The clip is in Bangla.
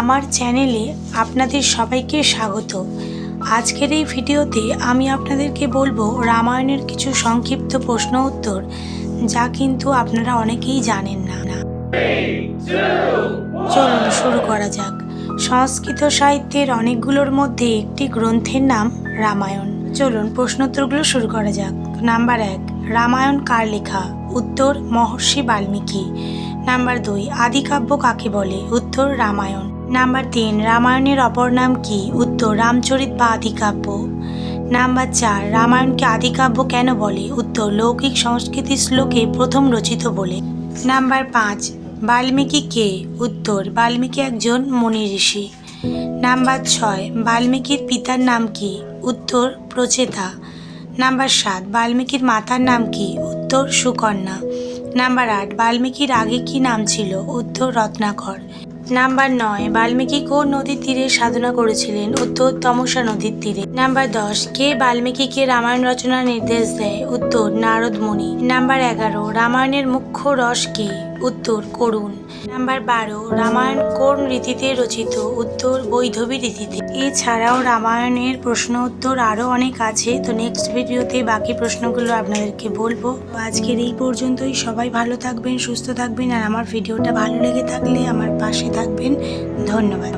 আমার চ্যানেলে আপনাদের সবাইকে স্বাগত। আজকের এই ভিডিওতে আমি আপনাদেরকে বলব রামায়ণের কিছু সংক্ষিপ্ত প্রশ্ন উত্তর, যা কিন্তু আপনারা অনেকেই জানেন না। চলুন শুরু করা যাক। সংস্কৃত সাহিত্যের অনেকগুলোর মধ্যে একটি গ্রন্থের নাম রামায়ণ। চলুন প্রশ্নোত্তরগুলো শুরু করা যাক। নাম্বার এক, রামায়ণ কার লেখা? উত্তর মহর্ষি বাল্মীকি। নাম্বার দুই আদিকাব্য কাকে বলে? উত্তর রামায়ণ। নাম্বার তিন, রামায়ণের অপর নাম কি? উত্তর, রামচরিত বা আদিকাব্য। নাম্বার চার, রামায়ণকে আদিকাব্য কেন বলে? উত্তর, লৌকিক সংস্কৃতি শ্লোকে প্রথম রচিত বলে। নাম্বার পাঁচ, বাল্মীকি কে? উত্তর, বাল্মীকি একজন মুনি ঋষি। নাম্বার ছয়, বাল্মীকির পিতার নাম কি? উত্তর, প্রচেতা। নাম্বার সাত, বাল্মীকির মাতার নাম কি? উত্তর, সুকন্যা। নাম্বার আট, বাল্মীকির আগে কি নাম ছিল? উত্তর, রত্নাকর। নাম্বার নয়, বাল্মীকি কোন নদীর তীরে সাধনা করেছিলেন? উত্তর, তমসা নদীর তীরে। নাম্বার দশ, কে বাল্মীকিকে রামায়ণ রচনার নির্দেশ দেয়? উত্তর, নারদ মুনি। নাম্বার এগারো, রামায়ণের মুখ্য রস কি? উত্তর করুন। নাম্বার বারো, রামায়ণ কোন রীতিতে রচিত? উত্তর বৈধবী রীতিতে। এছাড়াও রামায়ণের প্রশ্ন উত্তর আরও অনেক আছে, তো নেক্সট ভিডিওতে বাকি প্রশ্নগুলো আপনাদেরকে বলব। আজকের এই পর্যন্তই। সবাই ভালো থাকবেন, সুস্থ থাকবেন, আর আমার ভিডিওটা ভালো লেগে থাকলে আমার পাশে থাকবেন। ধন্যবাদ।